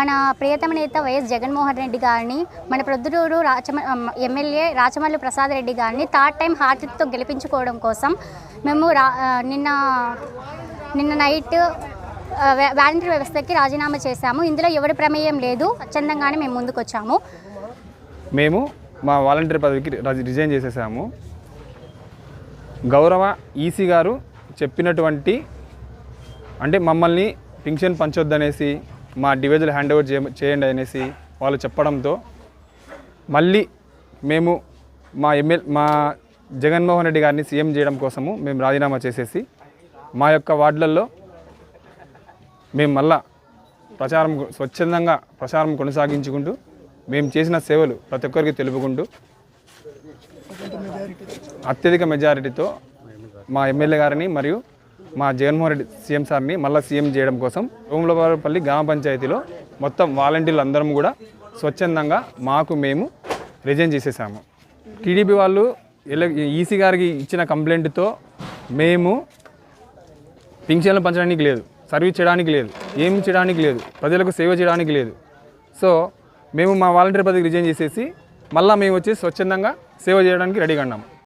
మన ప్రియతమ నేత వైఎస్ జగన్మోహన్ రెడ్డి గారిని మన ప్రొద్దుటూరు రాచమ ఎమ్మెల్యే రాచమల్లు ప్రసాద్ రెడ్డి గారిని థర్డ్ టైం హార్ట్తో గెలిపించుకోవడం కోసం మేము రా నిన్న నిన్న నైట్ వాలంటీర్ వ్యవస్థకి రాజీనామా చేశాము. ఇందులో ఎవరి ప్రమేయం లేదు. స్వచ్ఛందంగానే మేము ముందుకొచ్చాము. మేము మా వాలంటీర్ పదవికి రిజైన్ చేసేసాము. గౌరవ ఈసీ గారు చెప్పినటువంటి అంటే మమ్మల్ని పింఛన్ పంచొద్దనేసి మా డివిజన్ హ్యాండ్ ఓవర్ చేయ చేయండి అనేసి వాళ్ళు చెప్పడంతో మళ్ళీ మేము మా ఎమ్మెల్ మా జగన్మోహన్ రెడ్డి గారిని సీఎం చేయడం కోసము మేము రాజీనామా చేసేసి మా యొక్క వార్డులలో మేము మళ్ళా ప్రచారం స్వచ్ఛందంగా ప్రచారం కొనసాగించుకుంటూ మేము చేసిన సేవలు ప్రతి ఒక్కరికి తెలుపుకుంటూ అత్యధిక మెజారిటీతో మా ఎమ్మెల్యే గారిని మరియు మా జగన్మోహన్ రెడ్డి సీఎం సార్ని మళ్ళీ సీఎం చేయడం కోసం రోములవారిపల్లి గ్రామ పంచాయతీలో మొత్తం వాలంటీర్లు అందరం కూడా స్వచ్ఛందంగా మాకు మేము రిజైన్ చేసేసాము. టీడీపీ వాళ్ళు ఈసీ గారికి ఇచ్చిన కంప్లైంట్తో మేము పింఛన్లు పంచడానికి లేదు సర్వీస్ చేయడానికి లేదు ఏం చేయడానికి లేదు ప్రజలకు సేవ చేయడానికి లేదు. సో మేము మా వాలంటీర్ పదవికి రిజైన్ చేసేసి మళ్ళీ మేము వచ్చి స్వచ్ఛందంగా సేవ చేయడానికి రెడీగా ఉన్నాము